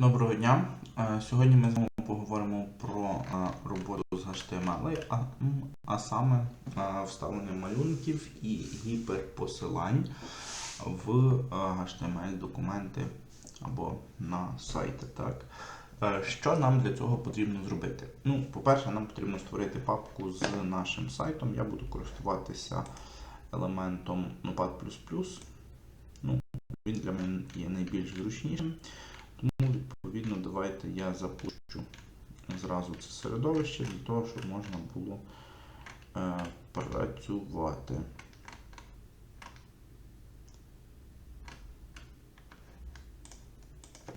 Доброго дня. Е, Сьогодні ми з вами поговоримо про е, роботу з HTML, а, а саме е, вставлення малюнків і гіперпосилань в HTML-документи або на сайти. Так? Що нам для цього потрібно зробити? Ну, по-перше, нам потрібно створити папку з нашим сайтом. Я буду користуватися елементом Notepad++. Ну, він для мене є найбільш зручнішим. Тому, відповідно, давайте я запущу зразу це середовище для того, щоб можна було е, працювати.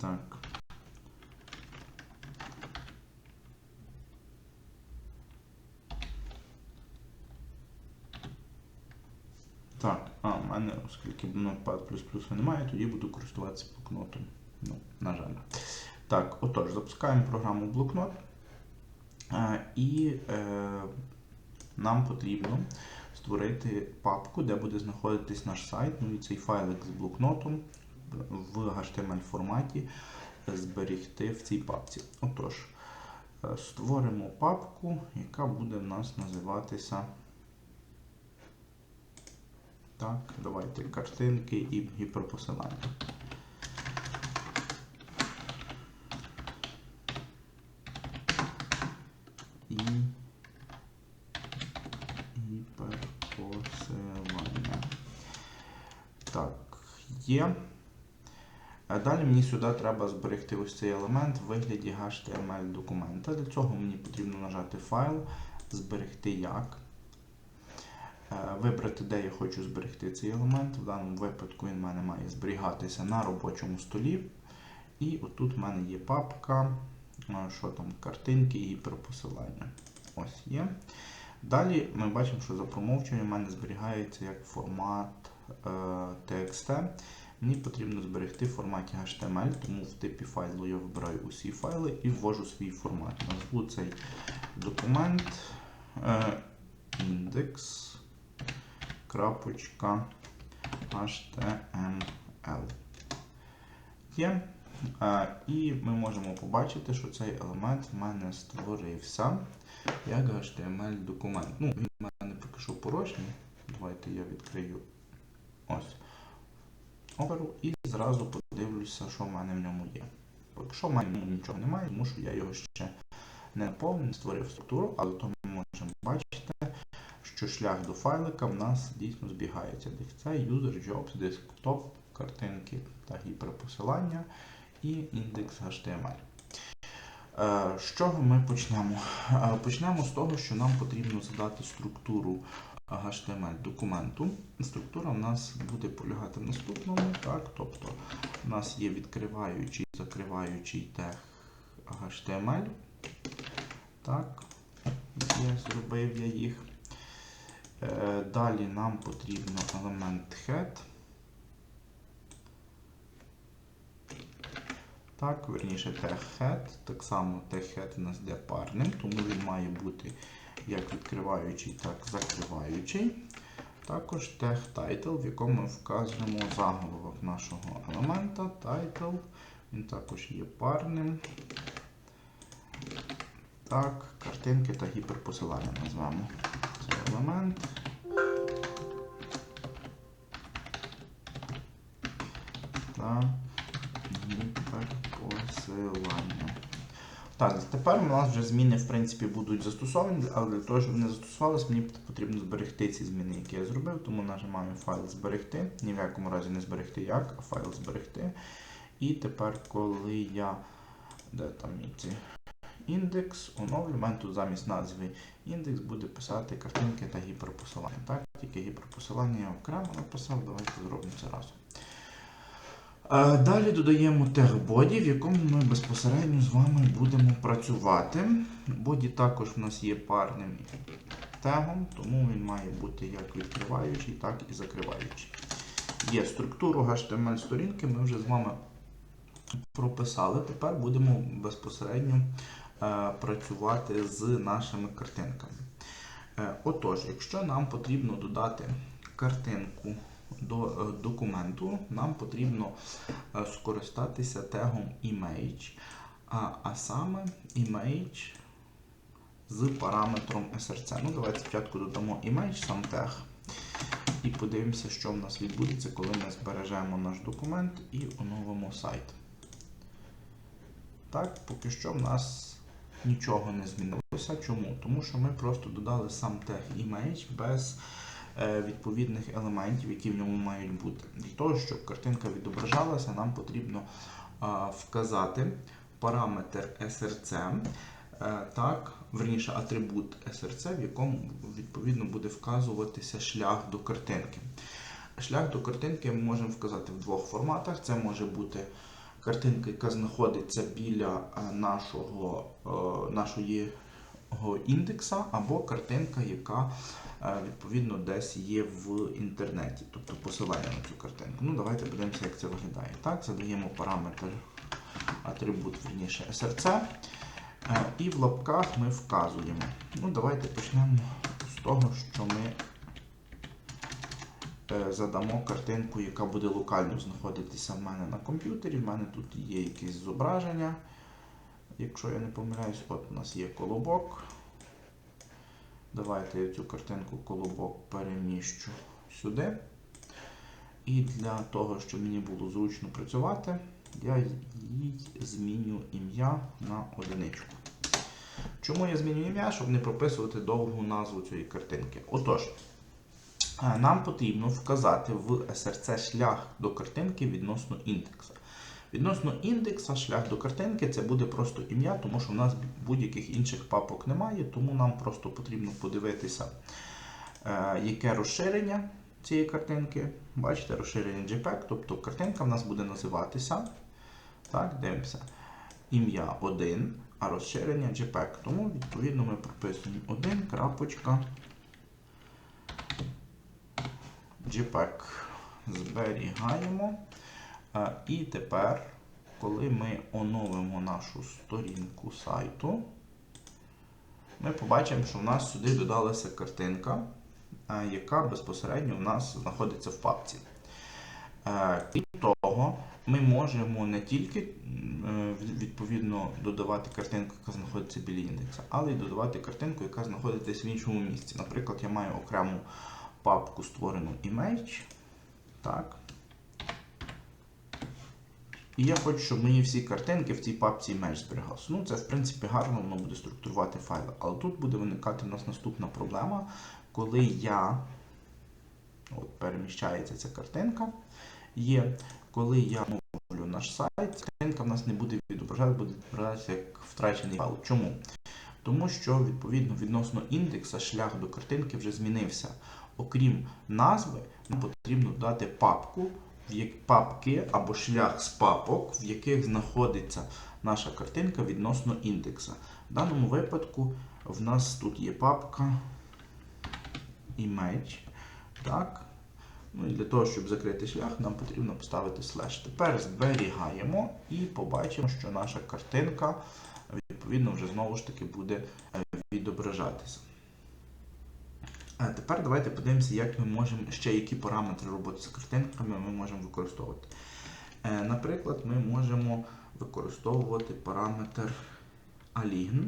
Так. Так, а, в мене, оскільки Notepad++ немає, тоді буду користуватися блокнотом. Ну, на жаль. Так, отож, запускаємо програму блокнот. Е, і е, нам потрібно створити папку, де буде знаходитись наш сайт. Ну і цей файлик з блокнотом в HTML форматі зберігти в цій папці. Отож, е, створимо папку, яка буде в нас називатися. Так, давайте картинки і гіперпосилання. І гіперпосилання. Так, є. Далі мені сюди треба зберегти ось цей елемент в вигляді HTML документа. Для цього мені потрібно нажати файл, зберегти як. Е, Вибрати, де я хочу зберегти цей елемент. В даному випадку він в мене має зберігатися на робочому столі. І отут в мене є папка, е, що там, картинки і гіперпосилання. Ось є. Далі ми бачимо, що за промовченням в мене зберігається як формат е, TXT. Мені потрібно зберегти в форматі HTML, тому в типі файлу я вибираю усі файли і ввожу свій формат. Назву цей документ е, index крапочка HTML. Є. Е, І ми можемо побачити, що цей елемент в мене створився як HTML документ. Ну, він в мене поки що порожній. Давайте я відкрию ось оперу і зразу подивлюся, що в мене в ньому є. Якщо в мене нічого немає, тому що я його ще не наповнив, створив структуру, але то ми можемо бачити, що шлях до файлика в нас дійсно збігається. Це user jobs, desktop, картинки та гіперпосилання і індекс HTML. Е, З чого ми почнемо? Е, Почнемо з того, що нам потрібно задати структуру HTML документу. Структура в нас буде полягати в наступному. Так? Тобто у нас є відкриваючий, закриваючий тег HTML. Так, є, зробив я їх. Е, Далі нам потрібно елемент head. Так, верніше тег-head. Так само тег-head у нас йде парним, тому він має бути як відкриваючий, так і закриваючий. Також тег title, в якому ми вказуємо заголовок нашого елемента. Title. Він також є парним. Так, картинки та гіперпосилання назвемо. Це елемент. Та Так, тепер у нас вже зміни в принципі будуть застосовані, але для того, щоб вони застосувалися, мені потрібно зберегти ці зміни, які я зробив, тому нажимаю файл зберегти. Ні в якому разі не зберегти як, а файл зберегти. І тепер, коли я. Де там ці індекс, оновлю, в мене тут замість назви індекс буде писати картинки та гіперпосилання. Так, тільки гіперпосилання я окремо написав, давайте зробимо це разом. Далі додаємо тег боді, в якому ми безпосередньо з вами будемо працювати. Боді також в нас є парним тегом, тому він має бути як відкриваючий, так і закриваючий. Є структуру HTML сторінки, ми вже з вами прописали. Тепер будемо безпосередньо е, працювати з нашими картинками. Е, Отож, якщо нам потрібно додати картинку до е, документу нам потрібно е, скористатися тегом image, а, а саме image з параметром src. Ну, давайте спочатку додамо image, сам тег. І подивимося, що в нас відбудеться, коли ми збережемо наш документ і оновимо сайт. Так, поки що в нас нічого не змінилося. Чому? Тому що ми просто додали сам тег image без відповідних елементів, які в ньому мають бути. Для того, щоб картинка відображалася, нам потрібно е, вказати параметр src, е, так, верніше атрибут src, в якому відповідно буде вказуватися шлях до картинки. Шлях до картинки ми можемо вказати в двох форматах. Це може бути картинка, яка знаходиться біля е, нашого, е, нашої індекса, або картинка, яка е, відповідно десь є в інтернеті, тобто посилання на цю картинку. Ну, давайте подивимося, як це виглядає. Так, задаємо параметр атрибут верніше src. Е, І в лапках ми вказуємо. Ну, давайте почнемо з того, що ми е, задамо картинку, яка буде локально знаходитися в мене на комп'ютері. В мене тут є якесь зображення. Якщо я не помиляюсь, от у нас є колобок. Давайте я цю картинку колобок переміщу сюди. І для того, щоб мені було зручно працювати, я їй зміню ім'я на одиничку. Чому я зміню ім'я? Щоб не прописувати довгу назву цієї картинки. Отож, е, нам потрібно вказати в SRC шлях до картинки відносно індекса. Відносно індекса, шлях до картинки це буде просто ім'я, тому що в нас будь-яких інших папок немає, тому нам просто потрібно подивитися, е, яке розширення цієї картинки. Бачите, розширення JPEG, тобто картинка в нас буде називатися. Так, дивимося. Ім'я 1, а розширення JPEG. Тому, відповідно, ми прописуємо 1. крапочка JPEG. Зберігаємо. І тепер, коли ми оновимо нашу сторінку сайту, ми побачимо, що в нас сюди додалася картинка, яка безпосередньо в нас знаходиться в папці. Е, Крім того, ми можемо не тільки е, відповідно додавати картинку, яка знаходиться біля індекса, але й додавати картинку, яка знаходиться в іншому місці. Наприклад, я маю окрему папку створену image. Так. І я хочу, щоб мені всі картинки в цій папці image зберігалися. Ну, це, в принципі, гарно, воно буде структурувати файли. Але тут буде виникати у нас наступна проблема, коли я от, переміщається ця картинка. Є, коли я оновлю наш сайт, картинка в нас не буде відображатися, буде відображатися як втрачений файл. Чому? Тому що, відповідно, відносно індекса шлях до картинки вже змінився. Окрім назви, нам потрібно дати папку, в папки або шлях з папок, в яких знаходиться наша картинка відносно індекса. В даному випадку в нас тут є папка image. Так. Ну і для того, щоб закрити шлях, нам потрібно поставити слеш. Тепер зберігаємо і побачимо, що наша картинка відповідно вже знову ж таки буде відображатися. А тепер давайте подивимося, як ми можемо ще які параметри роботи з картинками ми можемо використовувати. Е, Наприклад, ми можемо використовувати параметр align.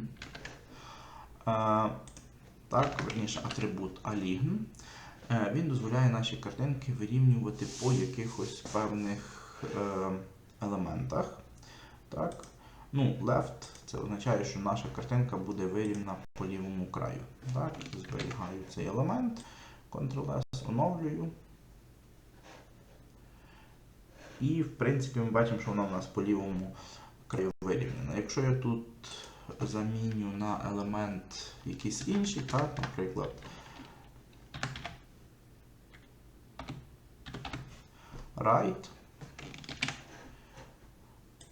Е, Так, верніше, атрибут align. Е, Він дозволяє наші картинки вирівнювати по якихось певних е, елементах. Так. Ну, left це означає, що наша картинка буде вирівна по лівому краю. Так, Зберігаю цей елемент, Ctrl-S, оновлюю. І, в принципі, ми бачимо, що вона у нас по лівому краю вирівняна. Якщо я тут заміню на елемент якийсь інший, так, наприклад, right,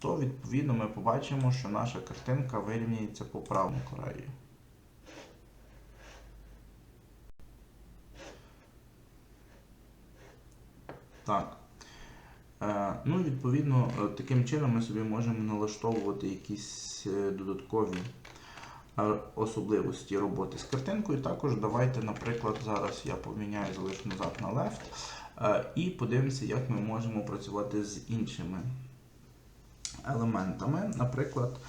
то відповідно ми побачимо, що наша картинка вирівняється по правому краю. Так. Е, ну, відповідно, е, таким чином ми собі можемо налаштовувати якісь е, додаткові особливості роботи з картинкою. Також давайте, наприклад, зараз я поміняю, залишу назад на left. І подивимося, як ми можемо працювати з іншими елементами. Наприклад,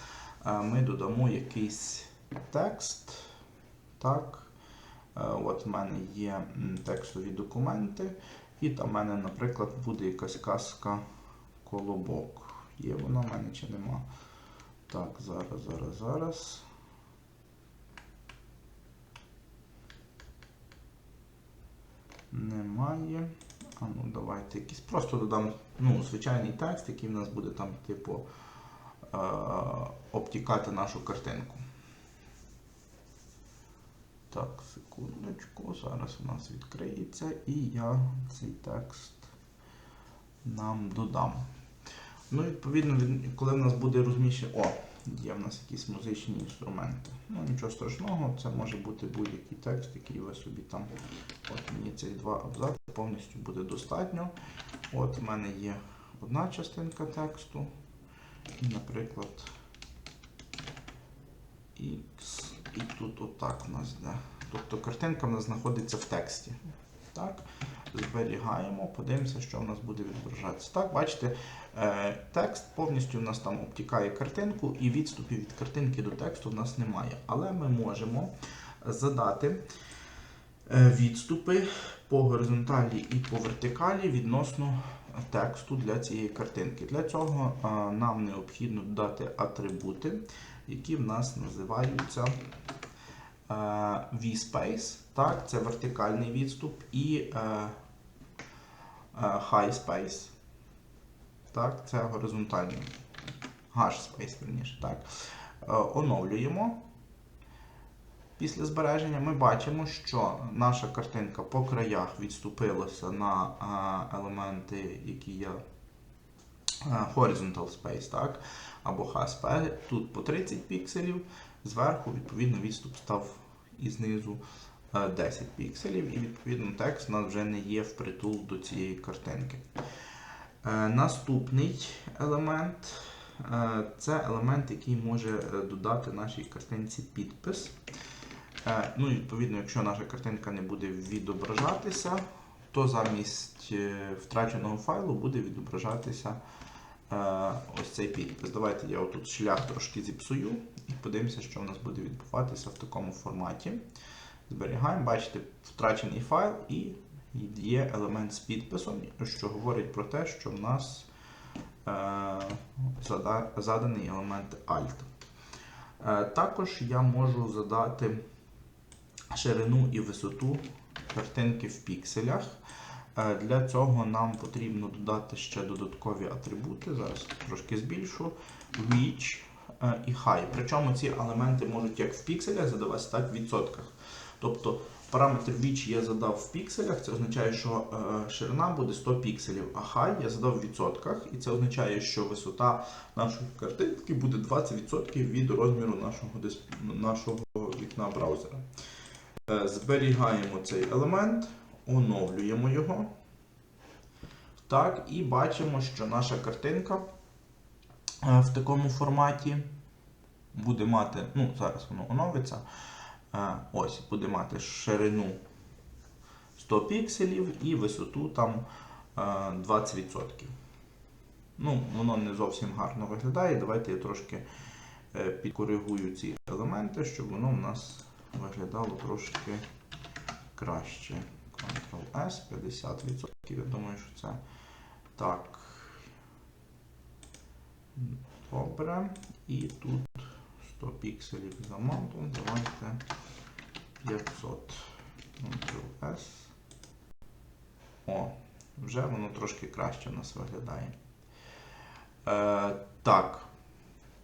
е, ми додамо якийсь текст. Так. Е, От в мене є текстові документи, і там в мене, наприклад, буде якась казка колобок. Є вона в мене чи нема? Так, зараз, зараз, зараз. Немає. А ну давайте якийсь. Просто додам ну, звичайний текст, який в нас буде там, типу, е- обтікати нашу картинку. Так, секундочку, зараз у нас відкриється і я цей текст нам додам. Ну, відповідно, коли в нас буде розміщено. О, є в нас якісь музичні інструменти. Ну, нічого страшного, це може бути будь-який текст, який ви собі там. От мені цих два абзаци повністю буде достатньо. От в мене є одна частинка тексту. І, наприклад, X. І тут отак у нас йде. Тобто картинка в нас знаходиться в тексті. Так, зберігаємо, подивимося, що в нас буде відображатися. Так, бачите, е, текст повністю в нас там обтікає картинку, і відступів від картинки до тексту в нас немає. Але ми можемо задати відступи по горизонталі і по вертикалі відносно тексту для цієї картинки. Для цього е, нам необхідно додати атрибути, які в нас називаються е, VSpace, так, це вертикальний відступ, і е, е, High Space, так, це горизонтальний. Hash Space, верніше, так. Е, оновлюємо. Після збереження ми бачимо, що наша картинка по краях відступилася на е, елементи, які є е, horizontal space, так? або HSP. Тут по 30 пікселів, зверху, відповідно, відступ став і знизу е, 10 пікселів, і відповідно текст у нас вже не є впритул до цієї картинки. Е, Наступний елемент е, це елемент, який може е, додати нашій картинці підпис. Е, Ну, відповідно, якщо наша картинка не буде відображатися, то замість е, втраченого файлу буде відображатися е, ось цей підпис. Давайте я отут шлях трошки зіпсую і подивимося, що в нас буде відбуватися в такому форматі. Зберігаємо, бачите, втрачений файл і є елемент з підписом, що говорить про те, що в нас заданий елемент Alt. Також я можу задати ширину і висоту картинки в пікселях. Е, Для цього нам потрібно додати ще додаткові атрибути. Зараз трошки збільшу. Reach е, і High. Причому ці елементи можуть як в пікселях задаватися, так і в відсотках. Тобто параметр Reach я задав в пікселях, це означає, що е, ширина буде 100 пікселів, а High я задав в відсотках, і це означає, що висота нашої картинки буде 20% від розміру нашого, нашого вікна браузера. Е, Зберігаємо цей елемент, оновлюємо його. Так, і бачимо, що наша картинка е, в такому форматі буде мати, ну, зараз воно оновиться. Е, Ось, буде мати ширину 100 пікселів і висоту там е, 20%. Ну, воно не зовсім гарно виглядає. Давайте я трошки підкоригую ці елементи, щоб воно в нас виглядало трошки краще. Ctrl-S, 50%. Я думаю, що це так. Добре. І тут 100 пікселів за маунтом. Давайте 500. Ctrl-S. О, вже воно трошки краще в нас виглядає. Е, так.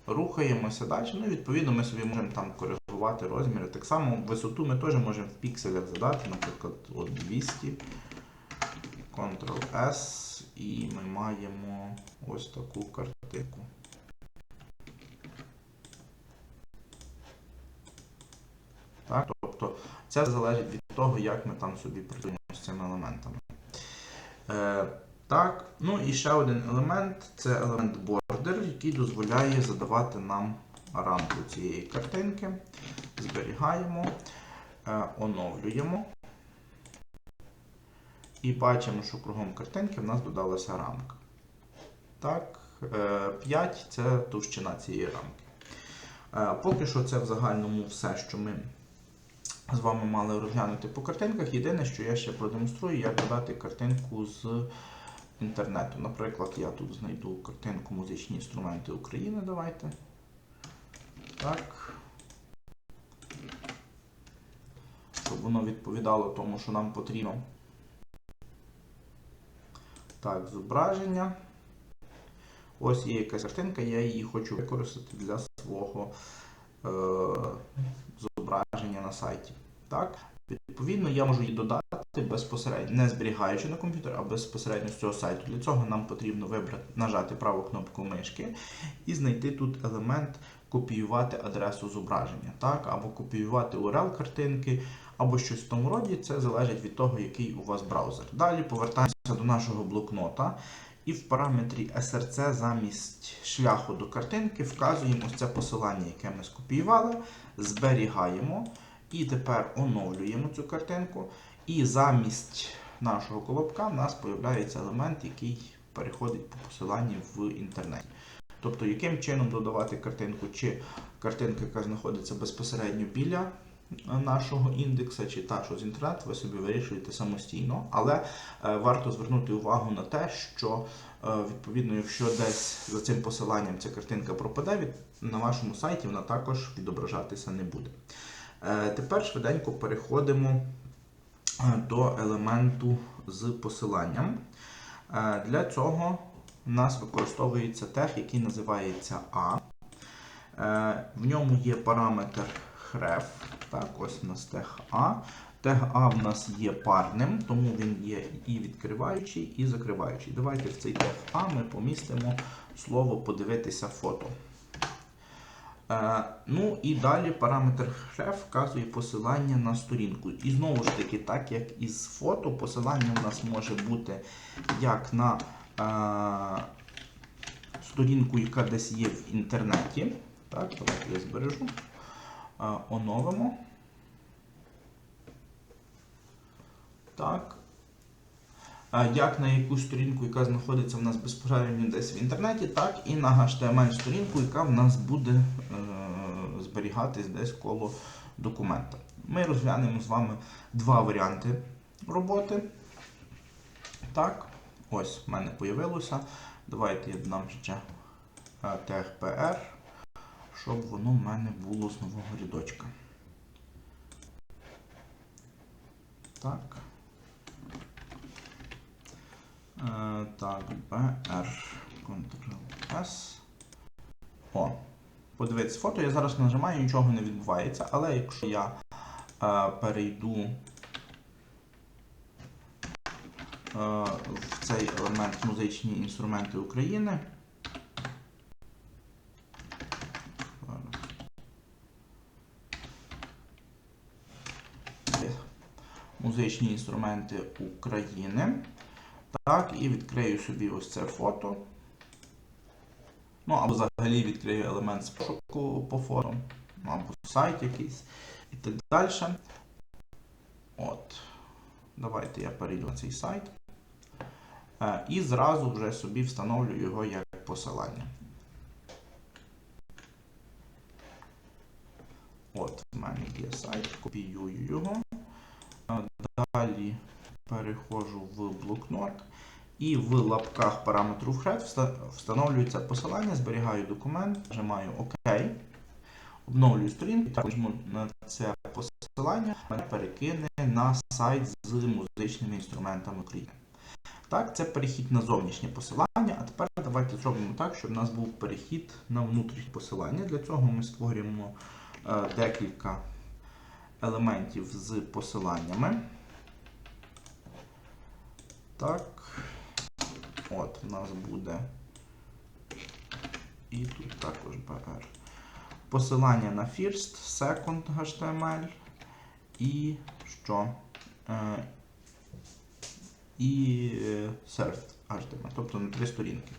Рухаємося далі. Ну, відповідно, ми собі можемо там коригувати розміри. Так само висоту ми теж можемо в пікселях задати, наприклад, от 200. Ctrl-S і ми маємо ось таку картинку. Так, тобто це залежить від того, як ми там собі працюємо з цими елементами. Е, так, ну і ще один елемент це елемент border, який дозволяє задавати нам рамку цієї картинки. Зберігаємо, е, оновлюємо. І бачимо, що кругом картинки в нас додалася рамка. Так, 5 це товщина цієї рамки. Е, Поки що це в загальному все, що ми з вами мали розглянути по картинках. Єдине, що я ще продемонструю, як додати картинку з інтернету. Наприклад, я тут знайду картинку музичні інструменти України. Давайте. Так. Щоб воно відповідало тому, що нам потрібно. Так, зображення. Ось є якась картинка, я її хочу використати для свого е, зображення на сайті. Так? Відповідно, я можу її додати безпосередньо, не зберігаючи на комп'ютер, а безпосередньо з цього сайту. Для цього нам потрібно вибрати, нажати праву кнопку мишки і знайти тут елемент копіювати адресу зображення, так? або копіювати URL картинки, або щось в тому роді. Це залежить від того, який у вас браузер. Далі повертаємося до нашого блокнота. І в параметрі SRC замість шляху до картинки вказуємо це посилання, яке ми скопіювали, зберігаємо і тепер оновлюємо цю картинку. І замість нашого колобка в нас з'являється елемент, який переходить по посиланні в інтернеті. Тобто, яким чином додавати картинку, чи картинка, яка знаходиться безпосередньо біля нашого індекса, чи та, що з інтернету, ви собі вирішуєте самостійно. Але е, варто звернути увагу на те, що е, відповідно, якщо десь за цим посиланням ця картинка пропаде, на вашому сайті вона також відображатися не буде. Е, тепер швиденько переходимо е, до елементу з посиланням. Е, Для цього у нас використовується тег, який називається A. Е, В ньому є параметр href. Так, ось у нас тег A. Тег А в нас є парним, тому він є і відкриваючий, і закриваючий. Давайте в цей тег А ми помістимо слово подивитися фото. Е, ну і далі параметр href вказує посилання на сторінку. І знову ж таки, так як із фото, посилання у нас може бути як на сторінку, яка десь є в інтернеті. Так, давайте я збережу. Оновимо. Так. Як на якусь сторінку, яка знаходиться в нас безпосередньо десь в інтернеті, так і на HTML-сторінку, яка в нас буде е, зберігатись десь коло документа. Ми розглянемо з вами два варіанти роботи. Так, ось в мене з'явилося. Давайте я додам ще е, щоб воно в мене було з нового рядочка. Так. Е, Так, BR, Ctrl-S. О, подивіться фото. Я зараз нажимаю, нічого не відбувається, але якщо я е, перейду е, в цей елемент музичні інструменти України. Музичні інструменти України. Так, і відкрию собі ось це фото. Ну, або взагалі відкрию елемент з пошуку по фото, ну, або сайт якийсь і так далі. От. Давайте я перейду на цей сайт. Е, І зразу вже собі встановлю його як посилання. От, в мене є сайт, копіюю його. Е, Далі переходжу в блокнот. І в лапках параметру thread встановлюється посилання, зберігаю документ, нажимаю ОК, обновлюю сторінку, також на це посилання мене перекине на сайт з музичними інструментами України. Так, це перехід на зовнішнє посилання, а тепер давайте зробимо так, щоб у нас був перехід на внутрішнє посилання. Для цього ми створюємо е, декілька елементів з посиланнями. Так. От, у нас буде. І тут також BR. Посилання на first, second HTML і що? І е, served HTML, тобто на три сторінки.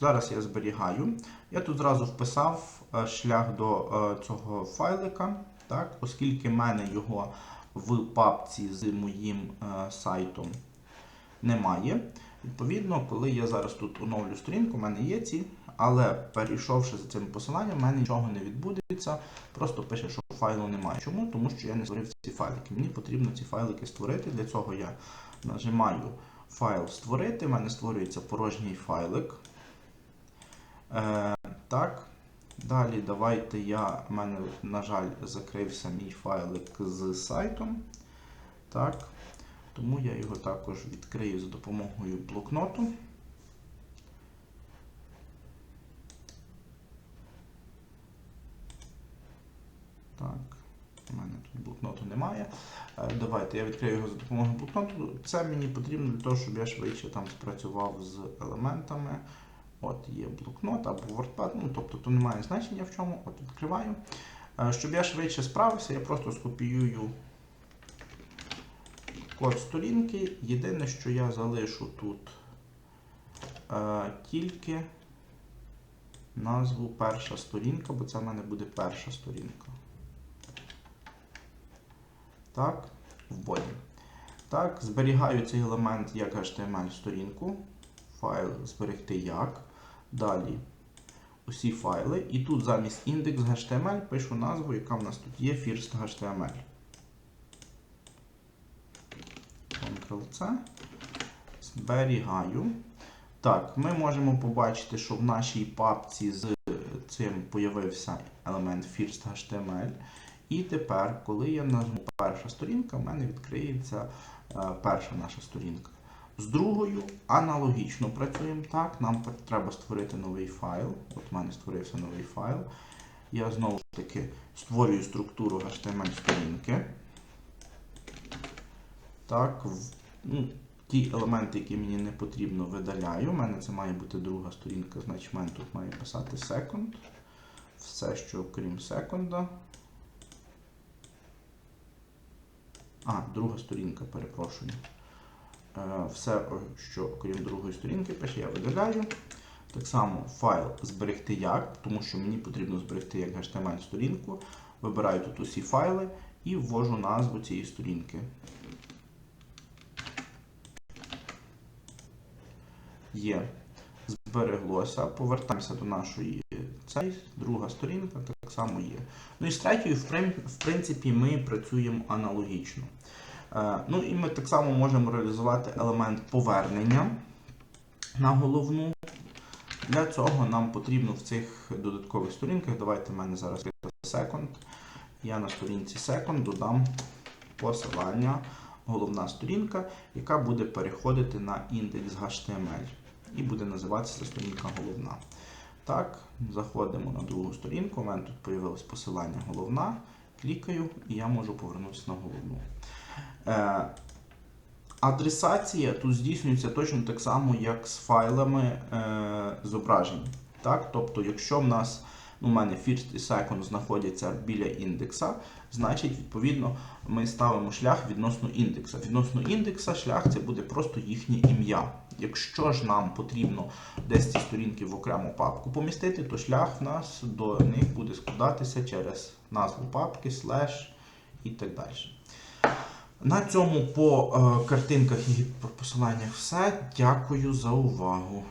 Зараз я зберігаю. Я тут зразу вписав е, шлях до е, цього файлика, так, оскільки в мене його в папці з моїм сайтом немає. Відповідно, коли я зараз тут оновлю сторінку, в мене є ці, але перейшовши за цим посиланням, в мене нічого не відбудеться. Просто пише, що файлу немає. Чому? Тому що я не створив ці файлики. Мені потрібно ці файлики створити. Для цього я нажимаю файл створити. У мене створюється порожній файлик. Е, так. Далі давайте я, в мене, на жаль, закрився мій файлик з сайтом. Так. Тому я його також відкрию за допомогою блокноту. Так, у мене тут блокноту немає. Е, Давайте я відкрию його за допомогою блокноту. Це мені потрібно для того, щоб я швидше там спрацював з елементами. От є блокнот або WordPad, ну тобто тут немає значення в чому. От відкриваю. Е, Щоб я швидше справився, я просто скопіюю код сторінки. Єдине, що я залишу тут е, тільки назву перша сторінка, бо це в мене буде перша сторінка. Так, в боді. Так, зберігаю цей елемент як HTML сторінку. Файл зберегти як. Далі усі файли. І тут замість index.html пишу назву, яка в нас тут є first.html. Ctrl-C. Зберігаю. Так, ми можемо побачити, що в нашій папці з цим появився елемент first.html. І тепер, коли я нажму перша сторінка, в мене відкриється е, перша наша сторінка. З другою аналогічно працюємо так. Нам треба створити новий файл. От в мене створився новий файл. Я знову ж таки створюю структуру HTML сторінки. Так, ну, ті елементи, які мені не потрібно, видаляю. У мене це має бути друга сторінка, значить в мене тут має писати second. Все, що крім секунда. А, друга сторінка, перепрошую. Е, Все, що окрім другої сторінки я видаляю. Так само файл зберегти як, тому що мені потрібно зберегти як HTML сторінку. Вибираю тут усі файли і ввожу назву цієї сторінки. Є. Збереглося. Повертаємося до нашої цей, друга сторінка, так само є. Ну і з третьою, в принципі, ми працюємо аналогічно. Е, Ну і ми так само можемо реалізувати елемент повернення на головну. Для цього нам потрібно в цих додаткових сторінках. Давайте в мене зараз second. Я на сторінці second додам посилання, головна сторінка, яка буде переходити на індекс HTML. І буде називатися сторінка головна. Так, заходимо на другу сторінку. У мене тут появилось посилання головна. Клікаю, і я можу повернутися на головну. Е, адресація тут здійснюється точно так само, як з файлами е, зображень. Так? Тобто, якщо в нас у мене first і second знаходяться біля індекса, значить, відповідно, ми ставимо шлях відносно індекса. Відносно індекса шлях це буде просто їхнє ім'я. Якщо ж нам потрібно десь ці сторінки в окрему папку помістити, то шлях в нас до них буде складатися через назву папки, слеш і так далі. На цьому по е, картинках і по посиланнях все. Дякую за увагу.